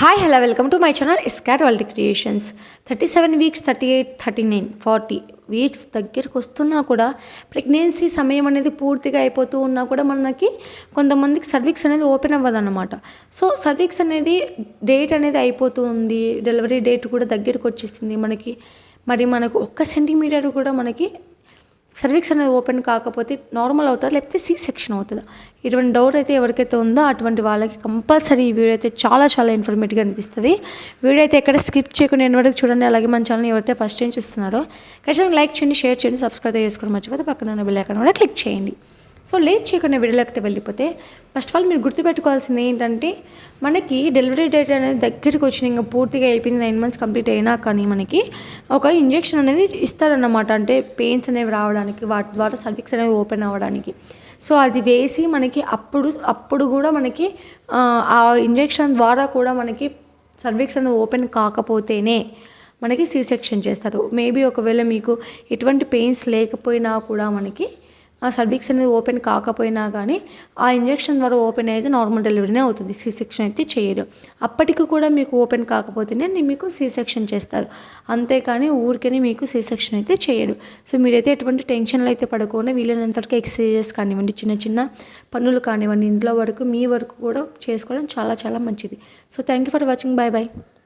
Hi hello welcome to my channel ఎస్కార్ world creations thirty seven weeks thirty eight thirty nine forty weeks దగ్గరికి వస్తున్నా కూడా pregnancy సమయం అనేది పూర్తిగా అయిపోతూ ఉన్నా కూడా మనకి కొంతమందికి సర్వీక్స్ అనేది ఓపెన్ అవ్వదు అనమాట సో సర్వీక్స్ అనేది డేట్ అనేది అయిపోతూ ఉంది డెలివరీ డేట్ కూడా దగ్గరికి వచ్చేసింది మనకి. మరి మనకు ఒక్క సెంటీమీటర్ కూడా మనకి సర్వీక్స్ అనేది ఓపెన్ కాకపోతే నార్మల్ అవుతుందా? లేకపోతే సి సెక్షన్ అవుతుందా? ఇటువంటి డౌట్ అయితే ఎవరికైతే ఉందో అటువంటి వాళ్ళకి కంపల్సరీ ఈ వీడియో అయితే చాలా చాలా ఇన్ఫర్మేటివ్గా అనిపిస్తుంది. వీడియో అయితే ఎక్కడ స్కిప్ చేయకుండా ఎన్ని వరకు చూడండి అలాగే మన ఛానల్ ఎవరైతే ఫస్ట్ టైం చూస్తున్నారో ఖచ్చితంగా లైక్ చేయండి షేర్ చేయండి సబ్స్క్రైబ్ చేసుకోవడం మర్చిపోతే పక్కన ఉన్న బెల్ ఐకాన్ కూడా క్లిక్ చేయండి. సో లేట్ చేయకుండా వీడియోలోకి వెళ్ళిపోతే ఫస్ట్ ఆఫ్ ఆల్ మీరు గుర్తుపెట్టుకోవాల్సింది ఏంటంటే మనకి డెలివరీ డేట్ అనేది దగ్గరికి వచ్చిన ఇంకా పూర్తిగా అయిపోయింది నైన్ మంత్స్ కంప్లీట్ అయినా కానీ మనకి ఒక ఇంజెక్షన్ అనేది ఇస్తారన్నమాట. అంటే పెయిన్స్ అనేవి రావడానికి వాటి ద్వారా సర్వీక్స్ అనేది ఓపెన్ అవ్వడానికి. సో అది వేసి మనకి అప్పుడు అప్పుడు కూడా మనకి ఆ, ఇంజెక్షన్ ద్వారా కూడా మనకి సర్వీక్స్ అనేది ఓపెన్ కాకపోతేనే మనకి సి సెక్షన్ చేస్తారు. మేబీ ఒకవేళ మీకు ఎటువంటి పెయిన్స్ లేకపోయినా కూడా మనకి ఆ సర్వీక్స్ అనేది ఓపెన్ కాకపోయినా కానీ ఆ ఇంజెక్షన్ ద్వారా ఓపెన్ అయితే నార్మల్ డెలివరీనే అవుతుంది. సి సెక్షన్ అయితే చేయరు. అప్పటికి కూడా మీకు ఓపెన్ కాకపోతేనే మీకు సి సెక్షన్ చేస్తారు. అంతేకాని ఊరికని మీకు సి సెక్షన్ అయితే చేయరు. సో మీరైతే ఎటువంటి టెన్షన్లు అయితే పడకుండా వీలైనంతవరకు ఎక్సర్సైజెస్ కానివ్వండి చిన్న చిన్న పనులు కానివ్వండి ఇంట్లో వరకు మీ వరకు కూడా చేసుకోవడం చాలా చాలా మంచిది. So thank you for watching. Bye bye